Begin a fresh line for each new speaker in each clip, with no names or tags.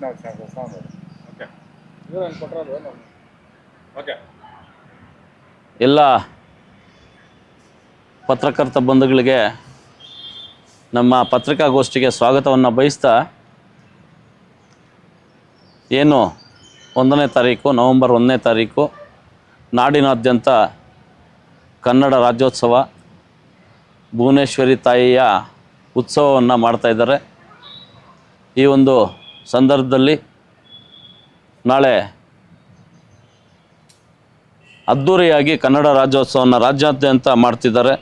ಮಾಡೋದು
ಓಕೆ
ಇವ್ರೇನು
ಓಕೆ
ಎಲ್ಲ ಪತ್ರಕರ್ತ ಬಂಧುಗಳಿಗೆ ನಮ್ಮ ಪತ್ರಿಕಾಗೋಷ್ಠಿಗೆ ಸ್ವಾಗತವನ್ನು ಬಯಸ್ತಾ ಏನು ಒಂದನೇ ತಾರೀಕು ನವೆಂಬರ್ ಒಂದನೇ ತಾರೀಕು ನಾಡಿನಾದ್ಯಂತ ಕನ್ನಡ ರಾಜ್ಯೋತ್ಸವ ಭುವನೇಶ್ವರಿ ತಾಯಿಯ ಉತ್ಸವವನ್ನು ಮಾಡ್ತಾಯಿದ್ದಾರೆ ಈ ಒಂದು ಸಂದರ್ಭದಲ್ಲಿ ನಾಳೆ ಅದ್ಧೂರಿಯಾಗಿ ಕನ್ನಡ ರಾಜ್ಯೋತ್ಸವವನ್ನು ರಾಜ್ಯಾದ್ಯಂತ ಮಾಡ್ತಿದ್ದಾರೆ.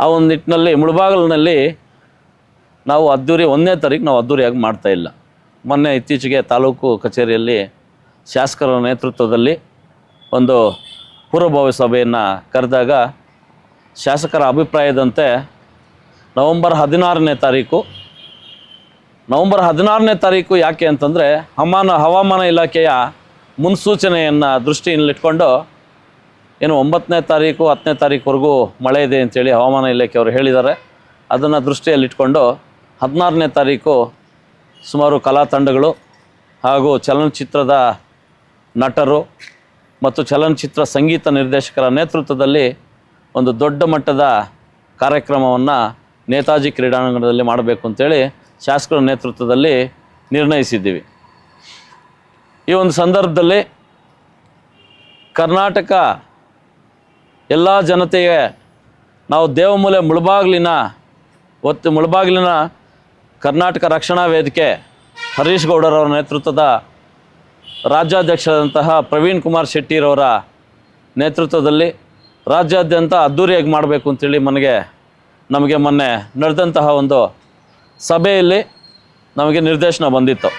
ಆ ಒಂದು ನಿಟ್ಟಿನಲ್ಲಿ ಮುಳುಬಾಗಲಿನಲ್ಲಿ ನಾವು ಅದ್ದೂರಿ ಒಂದನೇ ತಾರೀಕು ನಾವು ಅದ್ದೂರಿಯಾಗಿ ಮಾಡ್ತಾ ಇಲ್ಲ. ಮೊನ್ನೆ ಇತ್ತೀಚೆಗೆ ತಾಲೂಕು ಕಚೇರಿಯಲ್ಲಿ ಶಾಸಕರ ನೇತೃತ್ವದಲ್ಲಿ ಒಂದು ಪೂರ್ವಭಾವಿ ಸಭೆಯನ್ನು ಕರೆದಾಗ ಶಾಸಕರ ಅಭಿಪ್ರಾಯದಂತೆ ನವಂಬರ್ ಹದಿನಾರನೇ ತಾರೀಕು. ನವಂಬರ್ ಹದಿನಾರನೇ ತಾರೀಕು ಯಾಕೆ ಅಂತಂದರೆ ಹವಾಮಾನ ಹವಾಮಾನ ಇಲಾಖೆಯ ಮುನ್ಸೂಚನೆಯನ್ನು ದೃಷ್ಟಿಯಲ್ಲಿಟ್ಕೊಂಡು ಏನು ಒಂಬತ್ತನೇ ತಾರೀಕು, ಹತ್ತನೇ ತಾರೀಕುವರೆಗೂ ಮಳೆ ಇದೆ ಅಂತೇಳಿ ಹವಾಮಾನ ಇಲಾಖೆಯವರು ಹೇಳಿದ್ದಾರೆ. ಅದನ್ನು ದೃಷ್ಟಿಯಲ್ಲಿಟ್ಕೊಂಡು ಹದಿನಾರನೇ ತಾರೀಕು ಸುಮಾರು ಕಲಾ ತಂಡಗಳು ಹಾಗೂ ಚಲನಚಿತ್ರದ ನಟರು ಮತ್ತು ಚಲನಚಿತ್ರ ಸಂಗೀತ ನಿರ್ದೇಶಕರ ನೇತೃತ್ವದಲ್ಲಿ ಒಂದು ದೊಡ್ಡ ಮಟ್ಟದ ಕಾರ್ಯಕ್ರಮವನ್ನು ನೇತಾಜಿ ಕ್ರೀಡಾಂಗಣದಲ್ಲಿ ಮಾಡಬೇಕು ಅಂತೇಳಿ ಶಾಸಕರ ನೇತೃತ್ವದಲ್ಲಿ ನಿರ್ಣಯಿಸಿದ್ದೀವಿ. ಈ ಒಂದು ಸಂದರ್ಭದಲ್ಲಿ ಕರ್ನಾಟಕ ಎಲ್ಲ ಜನತೆಗೆ ನಾವು ದೇವಮೂಲೆ ಮುಳಬಾಗಿಲಿನ ಒತ್ತು ಮುಳಬಾಗಿಲಿನ ಕರ್ನಾಟಕ ರಕ್ಷಣಾ ವೇದಿಕೆ ಹರೀಶ್ ಗೌಡರವರ ನೇತೃತ್ವದ ರಾಜ್ಯಾಧ್ಯಕ್ಷರಾದಂತಹ ಪ್ರವೀಣ್ ಕುಮಾರ್ ಶೆಟ್ಟಿರವರ ನೇತೃತ್ವದಲ್ಲಿ ರಾಜ್ಯಾದ್ಯಂತ ಅದ್ಧೂರಿಯಾಗಿ ಮಾಡಬೇಕು ಅಂತೇಳಿ ನನಗೆ ನಮಗೆ ಮೊನ್ನೆ ನಡೆದಂತಹ ಒಂದು ಸಭೆಯಲ್ಲಿ ನಮಗೆ ನಿರ್ದೇಶನ ಬಂದಿತ್ತು.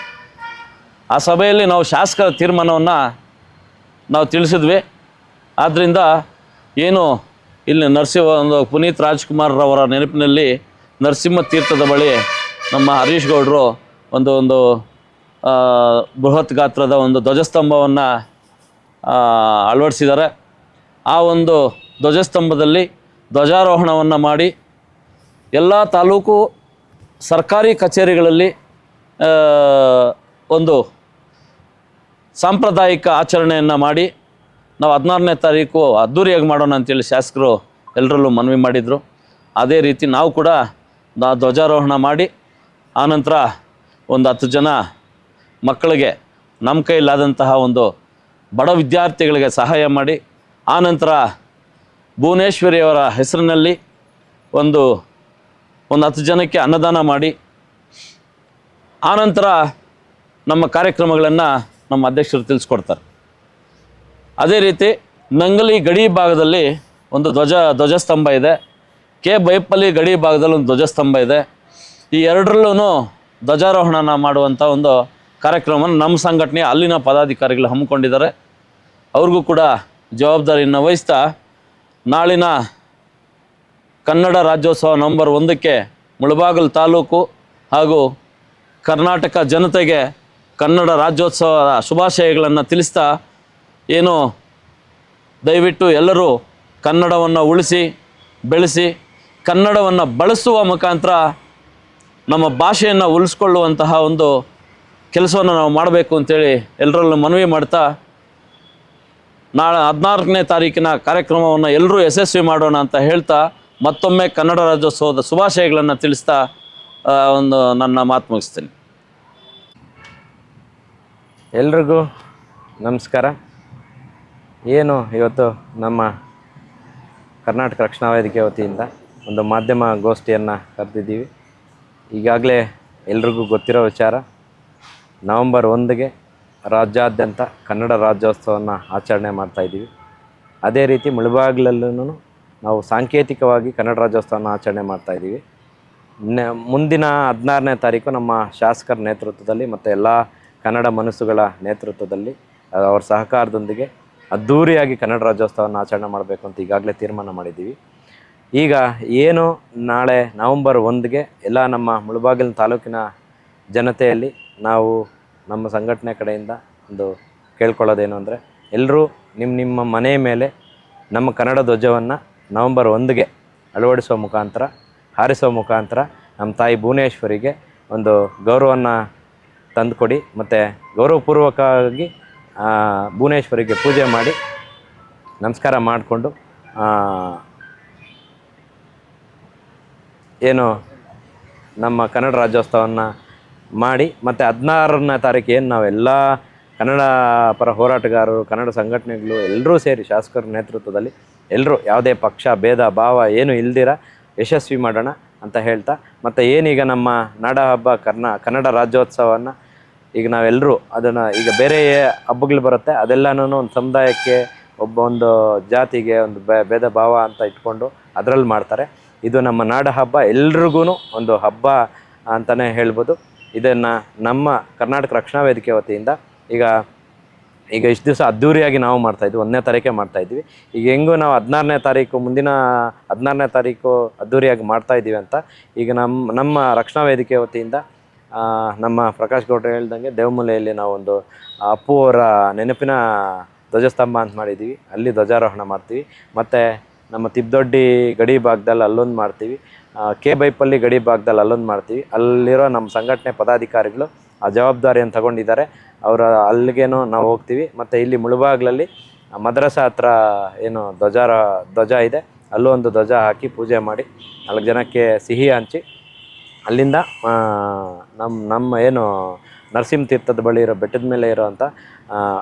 ಆ ಸಭೆಯಲ್ಲಿ ನಾವು ಶಾಸಕರ ತೀರ್ಮಾನವನ್ನು ನಾವು ತಿಳಿಸಿದ್ವಿ. ಆದ್ದರಿಂದ ಏನು ಇಲ್ಲಿ ನರಸಿಂಹ ಒಂದು ಪುನೀತ್ ರಾಜ್ಕುಮಾರ್ರವರ ನೆನಪಿನಲ್ಲಿ ನರಸಿಂಹ ತೀರ್ಥದ ಬಳಿ ನಮ್ಮ ಹರೀಶ್ ಗೌಡರು ಒಂದು ಒಂದು ಬೃಹತ್ ಗಾತ್ರದ ಒಂದು ಧ್ವಜಸ್ತಂಭವನ್ನು ಅಳವಡಿಸಿದ್ದಾರೆ. ಆ ಒಂದು ಧ್ವಜಸ್ತಂಭದಲ್ಲಿ ಧ್ವಜಾರೋಹಣವನ್ನು ಮಾಡಿ ಎಲ್ಲ ತಾಲೂಕು ಸರ್ಕಾರಿ ಕಚೇರಿಗಳಲ್ಲಿ ಒಂದು ಸಾಂಪ್ರದಾಯಿಕ ಆಚರಣೆಯನ್ನು ಮಾಡಿ ನಾವು ಹದಿನಾರನೇ ತಾರೀಕು ಅದ್ದೂರಿಯಾಗಿ ಮಾಡೋಣ ಅಂತೇಳಿ ಶಾಸಕರು ಎಲ್ಲರಲ್ಲೂ ಮನವಿ ಮಾಡಿದರು. ಅದೇ ರೀತಿ ನಾವು ಕೂಡ ಧ್ವಜಾರೋಹಣ ಮಾಡಿ ಆನಂತರ ಒಂದು ಹತ್ತು ಜನ ಮಕ್ಕಳಿಗೆ ನಮ್ಮ ಕೈಲಾದಂತಹ ಒಂದು ಬಡ ವಿದ್ಯಾರ್ಥಿಗಳಿಗೆ ಸಹಾಯ ಮಾಡಿ ಆನಂತರ ಭುವನೇಶ್ವರಿಯವರ ಹೆಸರಿನಲ್ಲಿ ಒಂದು ಒಂದು ಹತ್ತು ಜನಕ್ಕೆ ಅನ್ನದಾನ ಮಾಡಿ ಆನಂತರ ನಮ್ಮ ಕಾರ್ಯಕ್ರಮಗಳನ್ನು ನಮ್ಮ ಅಧ್ಯಕ್ಷರು ತಿಳಿಸ್ಕೊಡ್ತಾರೆ. ಅದೇ ರೀತಿ ನಂಗಲಿ ಗಡಿ ಭಾಗದಲ್ಲಿ ಒಂದು ಧ್ವಜ, ಧ್ವಜಸ್ತಂಭ ಇದೆ. ಕೆ ಬೈಪಲ್ಲಿ ಗಡಿ ಭಾಗದಲ್ಲಿ ಒಂದು ಧ್ವಜಸ್ತಂಭ ಇದೆ. ಈ ಎರಡರಲ್ಲೂ ಧ್ವಜಾರೋಹಣನ ಮಾಡುವಂಥ ಒಂದು ಕಾರ್ಯಕ್ರಮವನ್ನು ನಮ್ಮ ಸಂಘಟನೆ ಅಲ್ಲಿನ ಪದಾಧಿಕಾರಿಗಳು ಹಮ್ಮಿಕೊಂಡಿದ್ದಾರೆ. ಅವ್ರಿಗೂ ಕೂಡ ಜವಾಬ್ದಾರಿಯನ್ನು ವಹಿಸ್ತಾ ನಾಳಿನ ಕನ್ನಡ ರಾಜ್ಯೋತ್ಸವ ನಂಬರ್ ಒಂದಕ್ಕೆ ಮುಳಬಾಗಿಲು ತಾಲೂಕು ಹಾಗೂ ಕರ್ನಾಟಕ ಜನತೆಗೆ ಕನ್ನಡ ರಾಜ್ಯೋತ್ಸವದ ಶುಭಾಶಯಗಳನ್ನು ತಿಳಿಸ್ತಾ ಏನು ದಯವಿಟ್ಟು ಎಲ್ಲರೂ ಕನ್ನಡವನ್ನು ಉಳಿಸಿ, ಬೆಳೆಸಿ, ಕನ್ನಡವನ್ನು ಬಳಸುವ ಮುಖಾಂತರ ನಮ್ಮ ಭಾಷೆಯನ್ನು ಉಳಿಸ್ಕೊಳ್ಳುವಂತಹ ಒಂದು ಕೆಲಸವನ್ನು ನಾವು ಮಾಡಬೇಕು ಅಂತೇಳಿ ಎಲ್ಲರಲ್ಲೂ ಮನವಿ ಮಾಡ್ತಾ ನಾಳೆ ಹದಿನಾಲ್ಕನೇ ತಾರೀಕಿನ ಕಾರ್ಯಕ್ರಮವನ್ನು ಎಲ್ಲರೂ ಯಶಸ್ವಿ ಮಾಡೋಣ ಅಂತ ಹೇಳ್ತಾ ಮತ್ತೊಮ್ಮೆ ಕನ್ನಡ ರಾಜ್ಯೋತ್ಸವದ ಶುಭಾಶಯಗಳನ್ನು ತಿಳಿಸ್ತಾ ಒಂದು ನನ್ನ ಮಾತು ಮುಗಿಸ್ತೀನಿ.
ಎಲ್ರಿಗೂ ನಮಸ್ಕಾರ. ಏನು ಇವತ್ತು ನಮ್ಮ ಕರ್ನಾಟಕ ರಕ್ಷಣಾ ವೇದಿಕೆ ವತಿಯಿಂದ ಒಂದು ಮಾಧ್ಯಮ ಗೋಷ್ಠಿಯನ್ನು ಕರೆದಿದ್ದೀವಿ. ಈಗಾಗಲೇ ಎಲ್ರಿಗೂ ಗೊತ್ತಿರೋ ವಿಚಾರ, ನವಂಬರ್ ಒಂದಿಗೆ ರಾಜ್ಯಾದ್ಯಂತ ಕನ್ನಡ ರಾಜ್ಯೋತ್ಸವವನ್ನು ಆಚರಣೆ ಮಾಡ್ತಾಯಿದ್ದೀವಿ ಅದೇ ರೀತಿ ಮುಳಬಾಗಿಲಲ್ಲೂ ನಾವು ಸಾಂಕೇತಿಕವಾಗಿ ಕನ್ನಡ ರಾಜ್ಯೋತ್ಸವನ ಆಚರಣೆ ಮಾಡ್ತಾಯಿದ್ದೀವಿ ನೆ, ಮುಂದಿನ ಹದಿನಾರನೇ ತಾರೀಕು ನಮ್ಮ ಶಾಸಕರ ನೇತೃತ್ವದಲ್ಲಿ ಮತ್ತು ಎಲ್ಲ ಕನ್ನಡ ಮನಸ್ಸುಗಳ ನೇತೃತ್ವದಲ್ಲಿ ಅವರ ಅವ್ರ ಸಹಕಾರದೊಂದಿಗೆ ಅದ್ಧೂರಿಯಾಗಿ ಕನ್ನಡ ರಾಜ್ಯೋತ್ಸವನ ಆಚರಣೆ ಮಾಡಬೇಕು ಅಂತ ಈಗಾಗಲೇ ತೀರ್ಮಾನ ಮಾಡಿದ್ದೀವಿ. ಈಗ ಏನು ನಾಳೆ ನವಂಬರ್ ಒಂದಿಗೆ ಎಲ್ಲ ನಮ್ಮ ಮುಳಬಾಗಿಲು ತಾಲೂಕಿನ ಜನತೆಯಲ್ಲಿ ನಾವು ನಮ್ಮ ಸಂಘಟನೆ ಕಡೆಯಿಂದ ಒಂದು ಕೇಳ್ಕೊಳ್ಳೋದೇನು ಅಂದರೆ ಎಲ್ಲರೂ ನಿಮ್ಮ ನಿಮ್ಮ ಮನೆ ಮೇಲೆ ನಮ್ಮ ಕನ್ನಡ ಧ್ವಜವನ್ನು ನವಂಬರ್ ಒಂದಿಗೆ ಅಳವಡಿಸುವ ಮುಖಾಂತರ, ಹಾರಿಸುವ ಮುಖಾಂತರ ನಮ್ಮ ತಾಯಿ ಭುವನೇಶ್ವರಿಗೆ ಒಂದು ಗೌರವವನ್ನು ತಂದುಕೊಡಿ ಮತ್ತು ಗೌರವಪೂರ್ವಕವಾಗಿ ಭುವನೇಶ್ವರಿಗೆ ಪೂಜೆ ಮಾಡಿ ನಮಸ್ಕಾರ ಮಾಡಿಕೊಂಡು ಏನು ನಮ್ಮ ಕನ್ನಡ ರಾಜ್ಯೋತ್ಸವವನ್ನು ಮಾಡಿ ಮತ್ತು ಹದಿನಾರನೇ ತಾರೀಕು ಏನು ನಾವೆಲ್ಲ ಕನ್ನಡ ಪರ ಹೋರಾಟಗಾರರು, ಕನ್ನಡ ಸಂಘಟನೆಗಳು ಎಲ್ಲರೂ ಸೇರಿ ಶಾಸಕರ ನೇತೃತ್ವದಲ್ಲಿ ಎಲ್ಲರೂ ಯಾವುದೇ ಪಕ್ಷ, ಭೇದ, ಭಾವ ಏನು ಇಲ್ದಿರ ಯಶಸ್ವಿ ಮಾಡೋಣ ಅಂತ ಹೇಳ್ತಾ, ಮತ್ತು ಏನೀಗ ನಮ್ಮ ನಾಡ ಹಬ್ಬ ಕರ್ನಾ, ಕನ್ನಡ ರಾಜ್ಯೋತ್ಸವವನ್ನು ಈಗ ನಾವೆಲ್ಲರೂ ಅದನ್ನು ಈಗ ಬೇರೆ ಹಬ್ಬಗಳು ಬರುತ್ತೆ ಅದೆಲ್ಲನೂ ಒಂದು ಸಮುದಾಯಕ್ಕೆ ಒಬ್ಬ ಒಂದು ಜಾತಿಗೆ ಒಂದು ಭೇದ, ಭಾವ ಅಂತ ಇಟ್ಕೊಂಡು ಅದರಲ್ಲಿ ಮಾಡ್ತಾರೆ. ಇದು ನಮ್ಮ ನಾಡ ಹಬ್ಬ ಎಲ್ರಿಗೂ ಒಂದು ಹಬ್ಬ ಅಂತಲೇ ಹೇಳ್ಬೋದು. ಇದನ್ನು ನಮ್ಮ ಕರ್ನಾಟಕ ರಕ್ಷಣಾ ವೇದಿಕೆ ವತಿಯಿಂದ ಈಗ ಈಗ ಇಷ್ಟು ದಿವಸ ಅದ್ದೂರಿಯಾಗಿ ನಾವು ಮಾಡ್ತಾ ಇದ್ವಿ, ಒಂದನೇ ತಾರೀಕೆ ಮಾಡ್ತಾ ಇದ್ವಿ. ಈಗ ಹೆಂಗೂ ನಾವು ಹದಿನಾರನೇ ತಾರೀಕು, ಮುಂದಿನ ಹದಿನಾರನೇ ತಾರೀಕು ಅದ್ದೂರಿಯಾಗಿ ಮಾಡ್ತಾ ಇದ್ದೀವಿ ಅಂತ. ಈಗ ನಮ್ಮ ನಮ್ಮ ರಕ್ಷಣಾ ವೇದಿಕೆ ವತಿಯಿಂದ ನಮ್ಮ ಪ್ರಕಾಶ್ ಗೌಡ್ರು ಹೇಳ್ದಂಗೆ ದೇವಮೂಲೆಯಲ್ಲಿ ನಾವೊಂದು ಅಪ್ಪು ಅವರ ನೆನಪಿನ ಧ್ವಜಸ್ತಂಭ ಅಂತ ಮಾಡಿದ್ದೀವಿ. ಅಲ್ಲಿ ಧ್ವಜಾರೋಹಣ ಮಾಡ್ತೀವಿ. ಮತ್ತು ನಮ್ಮ ತಿಬ್ದೊಡ್ಡಿ ಗಡಿ ಭಾಗದಲ್ಲಿ ಅಲ್ಲೊಂದು ಮಾಡ್ತೀವಿ. ಕೆ ಬೈಪಲ್ಲಿ ಗಡಿ ಭಾಗದಲ್ಲಿ ಅಲ್ಲೊಂದು ಮಾಡ್ತೀವಿ. ಅಲ್ಲಿರೋ ನಮ್ಮ ಸಂಘಟನೆ ಪದಾಧಿಕಾರಿಗಳು ಆ ಜವಾಬ್ದಾರಿಯನ್ನು ತಗೊಂಡಿದ್ದಾರೆ. ಅವರ ಅಲ್ಲಿಗೇನು ನಾವು ಹೋಗ್ತೀವಿ. ಮತ್ತು ಇಲ್ಲಿ ಮುಳುಬಾಗ್ಲಲ್ಲಿ ಮದ್ರಸ ಹತ್ರ ಏನು ಧ್ವಜಾರ ಧ್ವಜ ಇದೆ. ಅಲ್ಲೂ ಒಂದು ಧ್ವಜ ಹಾಕಿ ಪೂಜೆ ಮಾಡಿ ನಾಲ್ಕು ಜನಕ್ಕೆ ಸಿಹಿ ಹಂಚಿ ಅಲ್ಲಿಂದ ನಮ್ಮ ನಮ್ಮ ಏನು ನರಸಿಂಹ ತೀರ್ಥದ ಬಳಿ ಇರೋ ಬೆಟ್ಟದ ಮೇಲೆ ಇರೋವಂಥ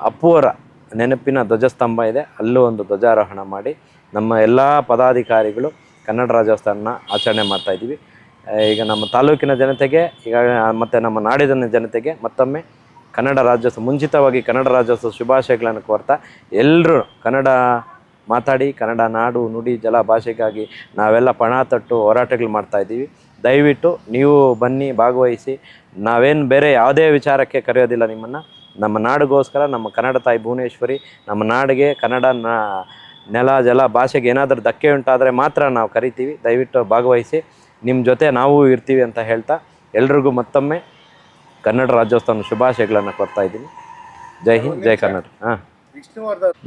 ಅಪ್ಪುವರ ನೆನಪಿನ ಧ್ವಜಸ್ತಂಭ ಇದೆ. ಅಲ್ಲೂ ಒಂದು ಧ್ವಜಾರೋಹಣ ಮಾಡಿ ನಮ್ಮ ಎಲ್ಲ ಪದಾಧಿಕಾರಿಗಳು ಕನ್ನಡ ರಾಜ್ಯೋತ್ಸವನ ಆಚರಣೆ ಮಾಡ್ತಾ ಇದ್ದೀವಿ. ಆ, ಈಗ ನಮ್ಮ ತಾಲೂಕಿನ ಜನತೆಗೆ, ಈಗ ಮತ್ತು ನಮ್ಮ ನಾಡಿನ ಜನತೆಗೆ ಮತ್ತೊಮ್ಮೆ ಕನ್ನಡ ರಾಜ್ಯೋತ್ಸವ, ಮುಂಚಿತವಾಗಿ ಕನ್ನಡ ರಾಜ್ಯೋತ್ಸವ ಶುಭಾಶಯಗಳನ್ನು ಕೋರ್ತಾ ಎಲ್ಲರೂ ಕನ್ನಡ ಮಾತಾಡಿ, ಕನ್ನಡ ನಾಡು, ನುಡಿ, ಜಲ ಭಾಷೆಗಾಗಿ ನಾವೆಲ್ಲ ಪಣ ತಟ್ಟು ಹೋರಾಟಗಳು ಮಾಡ್ತಾ ಇದ್ದೀವಿ. ದಯವಿಟ್ಟು ನೀವು ಬನ್ನಿ, ಭಾಗವಹಿಸಿ. ನಾವೇನು ಬೇರೆ ಯಾವುದೇ ವಿಚಾರಕ್ಕೆ ಕರೆಯೋದಿಲ್ಲ ನಿಮ್ಮನ್ನು. ನಮ್ಮ ನಾಡಿಗೋಸ್ಕರ, ನಮ್ಮ ಕನ್ನಡ ತಾಯಿ ಭುವನೇಶ್ವರಿ, ನಮ್ಮ ನಾಡಿಗೆ ಕನ್ನಡ ನೆಲ, ಜಲ ಭಾಷೆಗೆ ಏನಾದರೂ ಧಕ್ಕೆ ಉಂಟಾದರೆ ಮಾತ್ರ ನಾವು ಕರಿತೀವಿ. ದಯವಿಟ್ಟು ಭಾಗವಹಿಸಿ. ನಿಮ್ಮ ಜೊತೆ ನಾವು ಇರ್ತೀವಿ ಅಂತ ಹೇಳ್ತಾ ಎಲ್ರಿಗೂ ಮತ್ತೊಮ್ಮೆ ಕನ್ನಡ ರಾಜ್ಯೋತ್ಸವ ಶುಭಾಶಯಗಳನ್ನು ಕೊಡ್ತಾ ಇದ್ದೀನಿ. ಜೈ ಹಿಂದ್, ಜೈ ಕನ್ನಡ. ಹಾಂ.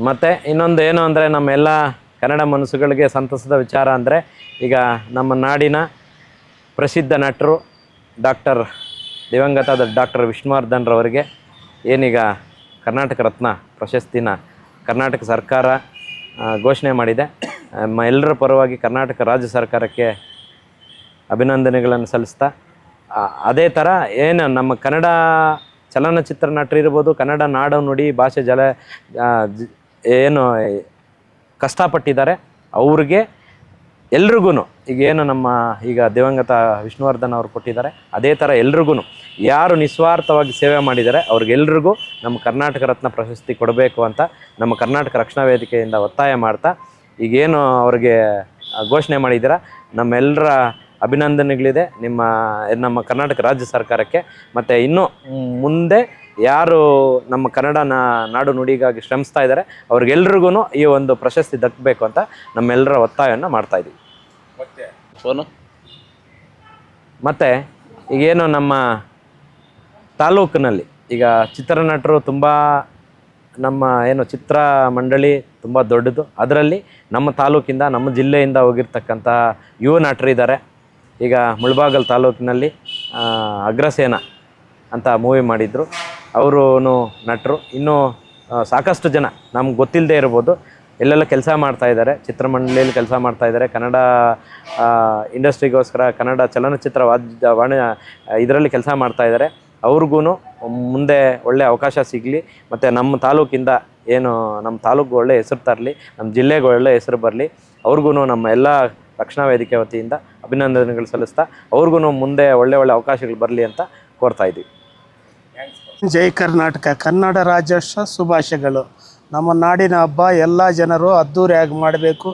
ಮತ್ತು ಇನ್ನೊಂದು ಏನು ಅಂದರೆ ನಮ್ಮೆಲ್ಲ ಕನ್ನಡ ಮನಸ್ಸುಗಳಿಗೆ ಸಂತಸದ ವಿಚಾರ ಅಂದರೆ ಈಗ ನಮ್ಮ ನಾಡಿನ ಪ್ರಸಿದ್ಧ ನಟರು ಡಾಕ್ಟರ್ ದಿವಂಗತ ಡಾಕ್ಟರ್ ವಿಷ್ಣುವರ್ಧನ್ರವರಿಗೆ ಏನೀಗ ಕರ್ನಾಟಕ ರತ್ನ ಪ್ರಶಸ್ತಿನ ಕರ್ನಾಟಕ ಸರ್ಕಾರ ಘೋಷಣೆ ಮಾಡಿದೆ. ಎಲ್ಲರ ಪರವಾಗಿ ಕರ್ನಾಟಕ ರಾಜ್ಯ ಸರ್ಕಾರಕ್ಕೆ ಅಭಿನಂದನೆಗಳನ್ನು ಸಲ್ಲಿಸ್ತಾ ಅದೇ ಥರ ಏನು ನಮ್ಮ ಕನ್ನಡ ಚಲನಚಿತ್ರ ನಟರು ಇರ್ಬೋದು, ಕನ್ನಡ ನಾಡು ನುಡಿ ಭಾಷೆ ಜಲ ಏನು ಕಷ್ಟಪಟ್ಟಿದ್ದಾರೆ, ಅವ್ರಿಗೆ ಎಲ್ರಿಗೂ ಈಗ ಏನು ನಮ್ಮ ಈಗ ದಿವಂಗತ ವಿಷ್ಣುವರ್ಧನ್ ಅವರು ಕೊಟ್ಟಿದ್ದಾರೆ, ಅದೇ ಥರ ಎಲ್ರಿಗೂ ಯಾರು ನಿಸ್ವಾರ್ಥವಾಗಿ ಸೇವೆ ಮಾಡಿದ್ದಾರೆ, ಅವ್ರಿಗೆಲ್ರಿಗೂ ನಮ್ಮ ಕರ್ನಾಟಕ ರತ್ನ ಪ್ರಶಸ್ತಿ ಕೊಡಬೇಕು ಅಂತ ನಮ್ಮ ಕರ್ನಾಟಕ ರಕ್ಷಣಾ ವೇದಿಕೆಯಿಂದ ಒತ್ತಾಯ ಮಾಡ್ತಾ, ಈಗೇನು ಅವ್ರಿಗೆ ಘೋಷಣೆ ಮಾಡಿದ್ದೀರಾ ನಮ್ಮೆಲ್ಲರ ಅಭಿನಂದನೆಗಳಿದೆ ನಿಮ್ಮ ನಮ್ಮ ಕರ್ನಾಟಕ ರಾಜ್ಯ ಸರ್ಕಾರಕ್ಕೆ. ಮತ್ತು ಇನ್ನೂ ಮುಂದೆ ಯಾರು ನಮ್ಮ ಕನ್ನಡ ನಾಡು ನುಡಿಗಾಗಿ ಶ್ರಮಿಸ್ತಾ ಇದ್ದಾರೆ ಅವ್ರಿಗೆಲ್ರಿಗೂ ಈ ಒಂದು ಪ್ರಶಸ್ತಿ ದಕ್ಕಬೇಕು ಅಂತ ನಮ್ಮೆಲ್ಲರ ಒತ್ತಾಯವನ್ನು ಮಾಡ್ತಾ ಇದ್ದೀವಿ.
ಮತ್ತು?
ಈಗೇನು ನಮ್ಮ ತಾಲೂಕಿನಲ್ಲಿ ಈಗ ಚಿತ್ರನಟರು ತುಂಬ ನಮ್ಮ ಏನು ಚಿತ್ರ ಮಂಡಳಿ ತುಂಬ ದೊಡ್ಡದು. ಅದರಲ್ಲಿ ನಮ್ಮ ತಾಲೂಕಿಂದ ನಮ್ಮ ಜಿಲ್ಲೆಯಿಂದ ಹೋಗಿರ್ತಕ್ಕಂಥ ಯುವ ನಟರಿದ್ದಾರೆ. ಈಗ ಮುಳಬಾಗಲ್ ತಾಲೂಕಿನಲ್ಲಿ ಅಗ್ರಸೇನ ಅಂತ ಮೂವಿ ಮಾಡಿದರು. ಅವರು ನಟರು. ಇನ್ನೂ ಸಾಕಷ್ಟು ಜನ, ನಮ್ಗೆ ಗೊತ್ತಿಲ್ಲದೆ ಇರ್ಬೋದು. ಎಲ್ಲೆಲ್ಲ ಕೆಲಸ ಮಾಡ್ತಾ ಇದ್ದಾರೆ ಚಿತ್ರಮಂಡಳಿಯಲ್ಲಿ ಕೆಲಸ ಮಾಡ್ತಾ ಇದ್ದಾರೆ ಕನ್ನಡ ಇಂಡಸ್ಟ್ರಿಗೋಸ್ಕರ ಕನ್ನಡ ಚಲನಚಿತ್ರ ವಾದ್ಯ ವಾಣಿ ಇದರಲ್ಲಿ ಕೆಲಸ ಮಾಡ್ತಾಯಿದ್ದಾರೆ ಅವ್ರಿಗೂ ಮುಂದೆ ಒಳ್ಳೆಯ ಅವಕಾಶ ಸಿಗಲಿ. ಮತ್ತು ನಮ್ಮ ತಾಲೂಕಿಂದ ಏನು, ನಮ್ಮ ತಾಲೂಕು ಒಳ್ಳೆ ಹೆಸರು ತರಲಿ. ನಮ್ಮ ಜಿಲ್ಲೆಗೆ ಒಳ್ಳೆ ಹೆಸರು ಬರಲಿ. ಅವ್ರಿಗೂ ನಮ್ಮ ಎಲ್ಲ ರಕ್ಷಣಾ ವೇದಿಕೆ ವತಿಯಿಂದ ಅಭಿನಂದನೆಗಳು ಸಲ್ಲಿಸ್ತಾ ಅವ್ರಿಗೂ ಮುಂದೆ ಒಳ್ಳೆ ಒಳ್ಳೆ ಅವಕಾಶಗಳು ಬರಲಿ ಅಂತ ಕೋರ್ತಾ ಇದ್ದೀವಿ.
ಜೈ ಕರ್ನಾಟಕ. ಕನ್ನಡ ರಾಜ್ಯೋತ್ಸವ ಶುಭಾಶಯಗಳು. ನಮ್ಮ ನಾಡಿನ ಹಬ್ಬ ಎಲ್ಲ ಜನರು ಅದ್ದೂರಿಯಾಗಿ ಮಾಡಬೇಕು.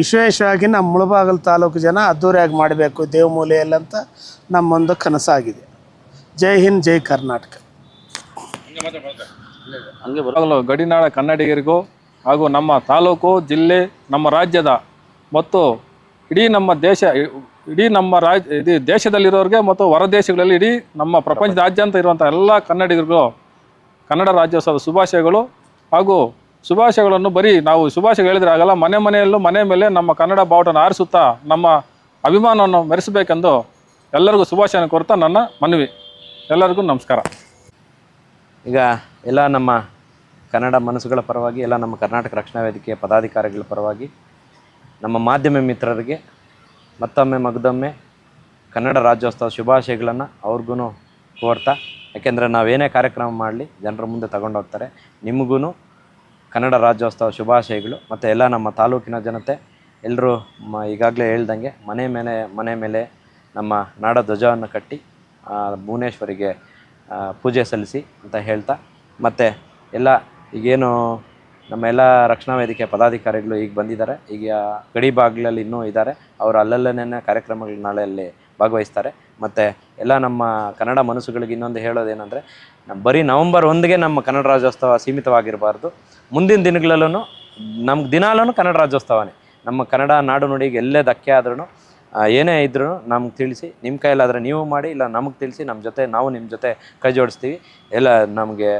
ವಿಶೇಷವಾಗಿ ನಮ್ಮ ಮುಳಬಾಗಲ ತಾಲೂಕು ಜನ ಅದ್ದೂರಿಯಾಗಿ ಮಾಡಬೇಕು. ದೇವಮೂಲೆಯಲ್ಲಂತ ನಮ್ಮೊಂದು ಕನಸಾಗಿದೆ. ಜೈ ಹಿಂದ್ ಜೈ ಕರ್ನಾಟಕ.
ಹಂಗೆ ಬರೋ
ಯಾವಾಗಲೂ ಗಡಿನಾಡ ಕನ್ನಡಿಗರಿಗೂ ಹಾಗೂ ನಮ್ಮ ತಾಲೂಕು ಜಿಲ್ಲೆ ನಮ್ಮ ರಾಜ್ಯದ ಮತ್ತು ಇಡೀ ನಮ್ಮ ದೇಶ, ಇಡೀ ನಮ್ಮ ರಾಜ್, ಇಡೀ ದೇಶದಲ್ಲಿರೋರಿಗೆ ಮತ್ತು ಹೊರ ದೇಶಗಳಲ್ಲಿ ಇಡೀ ನಮ್ಮ ಪ್ರಪಂಚದಾದ್ಯಂತ ಇರುವಂಥ ಎಲ್ಲ ಕನ್ನಡಿಗರಿಗೂ, ಕನ್ನಡ ರಾಜ್ಯೋತ್ಸವದ ಶುಭಾಶಯಗಳು. ಹಾಗೂ ಶುಭಾಶಯಗಳನ್ನು ಬರೀ ನಾವು ಶುಭಾಶಯ ಹೇಳಿದ್ರೆ ಆಗಲ್ಲ, ಮನೆ ಮನೆಯಲ್ಲೂ ಮನೆ ಮೇಲೆ ನಮ್ಮ ಕನ್ನಡ ಬಾವುಟನ ಆರಿಸುತ್ತಾ ನಮ್ಮ ಅಭಿಮಾನವನ್ನು ಮೆರೆಸಬೇಕೆಂದು ಎಲ್ಲರಿಗೂ ಶುಭಾಶಯ ಕೋರ್ತಾ ನನ್ನ ಮನವಿ. ಎಲ್ಲರಿಗೂ ನಮಸ್ಕಾರ.
ಈಗ ಎಲ್ಲ ನಮ್ಮ ಕನ್ನಡ ಮನಸ್ಸುಗಳ ಪರವಾಗಿ, ಎಲ್ಲ ನಮ್ಮ ಕರ್ನಾಟಕ ರಕ್ಷಣಾ ವೇದಿಕೆಯ ಪದಾಧಿಕಾರಿಗಳ ಪರವಾಗಿ ನಮ್ಮ ಮಾಧ್ಯಮ ಮಿತ್ರರಿಗೆ, ಮತ್ತೊಮ್ಮೆ ಮಗದೊಮ್ಮೆ ಕನ್ನಡ ರಾಜ್ಯೋತ್ಸವ ಶುಭಾಶಯಗಳನ್ನು ಅವ್ರಿಗೂ ಕೋರ್ತಾ, ಯಾಕೆಂದರೆ ನಾವೇನೇ ಕಾರ್ಯಕ್ರಮ ಮಾಡಲಿ, ಜನರ ಮುಂದೆ ತಗೊಂಡೋಗ್ತಾರೆ ನಿಮಗೂ ಕನ್ನಡ ರಾಜ್ಯೋತ್ಸವ ಶುಭಾಶಯಗಳು. ಮತ್ತು ಎಲ್ಲ ನಮ್ಮ ತಾಲೂಕಿನ ಜನತೆ ಎಲ್ಲರೂ ಮ, ಈಗಾಗಲೇ ಹೇಳ್ದಂಗೆ ಮನೆ ಮೇಲೆ ಮನೆ ಮೇಲೆ ನಮ್ಮ ನಾಡ ಧ್ವಜವನ್ನು ಕಟ್ಟಿ ಭುವನೇಶ್ವರಿಗೆ ಪೂಜೆ ಸಲ್ಲಿಸಿ ಅಂತ ಹೇಳ್ತಾ, ಮತ್ತು ಎಲ್ಲ ಈಗೇನು ನಮ್ಮ ಎಲ್ಲ ರಕ್ಷಣಾ ವೇದಿಕೆ ಪದಾಧಿಕಾರಿಗಳು ಈಗ ಬಂದಿದ್ದಾರೆ. ಈಗ ಗಡಿ ಬಾಗಿಲಲ್ಲಿ ಇನ್ನೂ ಇದ್ದಾರೆ. ಅವರು ಅಲ್ಲಲ್ಲೇ ಕಾರ್ಯಕ್ರಮಗಳು ನಾಳೆ ಅಲ್ಲಿ ಭಾಗವಹಿಸ್ತಾರೆ. ಮತ್ತು ಎಲ್ಲ ನಮ್ಮ ಕನ್ನಡ ಮನಸ್ಸುಗಳಿಗೆ ಇನ್ನೊಂದು ಹೇಳೋದೇನೆಂದರೆ ಬರೀ ನವಂಬರ್ ಒಂದಿಗೆ ನಮ್ಮ ಕನ್ನಡ ರಾಜ್ಯೋತ್ಸವ ಸೀಮಿತವಾಗಿರಬಾರ್ದು. ಮುಂದಿನ ದಿನಗಳಲ್ಲೂ ನಮ್ಗೆ ದಿನಾಲೂ ಕನ್ನಡ ರಾಜ್ಯೋತ್ಸವನೇ. ನಮ್ಮ ಕನ್ನಡ ನಾಡು ನುಡಿಗೆ ಎಲ್ಲೇ ಧಕ್ಕೆ ಆದ್ರೂ ಏನೇ ಇದ್ರೂ ನಮ್ಗೆ ತಿಳಿಸಿ ನಿಮ್ಮ ಕೈಲಾದರೆ ನೀವು ಮಾಡಿ ಇಲ್ಲ ನಮಗೆ ತಿಳಿಸಿ ನಮ್ಮ ಜೊತೆ ನಾವು ನಿಮ್ಮ ಜೊತೆ ಕೈ ಜೋಡಿಸ್ತೀವಿ. ಎಲ್ಲ ನಮಗೆ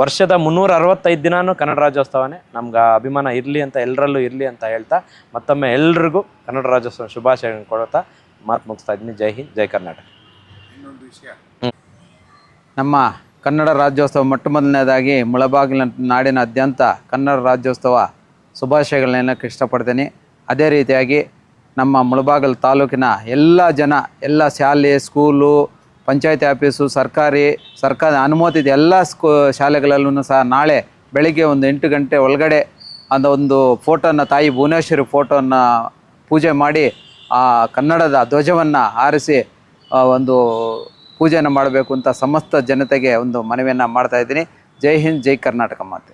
ವರ್ಷದ ಮುನ್ನೂರ ಅರವತ್ತೈದು ದಿನವೂ ಕನ್ನಡ ರಾಜ್ಯೋತ್ಸವನೇ. ನಮ್ಗೆ ಆ ಅಭಿಮಾನ ಇರಲಿ ಅಂತ ಎಲ್ಲರಲ್ಲೂ ಇರಲಿ ಅಂತ ಹೇಳ್ತಾ ಮತ್ತೊಮ್ಮೆ ಎಲ್ರಿಗೂ ಕನ್ನಡ ರಾಜ್ಯೋತ್ಸವ ಶುಭಾಶಯಗಳನ್ನು ಕೊಡುತ್ತಾ ಮಾತು ಮುಗಿಸ್ತಾ ಇದ್ದೀನಿ. ಜೈ ಹಿಂದ್ ಜೈ ಕರ್ನಾಟಕ.
ನಮ್ಮ ಕನ್ನಡ ರಾಜ್ಯೋತ್ಸವ ಮೊಟ್ಟ ಮೊದಲನೇದಾಗಿ ಮುಳಬಾಗಿಲ ನಾಡಿನಾದ್ಯಂತ ಕನ್ನಡ ರಾಜ್ಯೋತ್ಸವ. ಶುಭಾಶಯಗಳನ್ನ ಹೇಳಕ್ಕೆ ಇಷ್ಟಪಡ್ತೀನಿ. ಅದೇ ರೀತಿಯಾಗಿ ನಮ್ಮ ಮುಳಬಾಗಲ್ ತಾಲೂಕಿನ ಎಲ್ಲ ಜನ, ಎಲ್ಲ ಶಾಲೆ, ಸ್ಕೂಲು, ಪಂಚಾಯತಿ ಆಫೀಸು, ಸರ್ಕಾರಿ ಸರ್ಕಾರ ಅನುಮೋದಿತ ಎಲ್ಲ ಸ್ಕೂ ಶಾಲೆಗಳಲ್ಲೂ ಸಹ ನಾಳೆ ಬೆಳಿಗ್ಗೆ ಒಂದು ಎಂಟು ಗಂಟೆ ಒಳಗಡೆ ಅಂದ ಒಂದು ಫೋಟೋನ, ತಾಯಿ ಭುವನೇಶ್ವರಿ ಫೋಟೋನ ಪೂಜೆ ಮಾಡಿ ಆ ಕನ್ನಡದ ಧ್ವಜವನ್ನು ಆರಿಸಿ ಒಂದು ಪೂಜೆಯನ್ನು ಮಾಡಬೇಕು ಅಂತ ಸಮಸ್ತ ಜನತೆಗೆ ಒಂದು ಮನವಿಯನ್ನು ಮಾಡ್ತಾಯಿದ್ದೀನಿ ಜೈ ಹಿಂದ್, ಜೈ ಕರ್ನಾಟಕ ಮಾತೆ.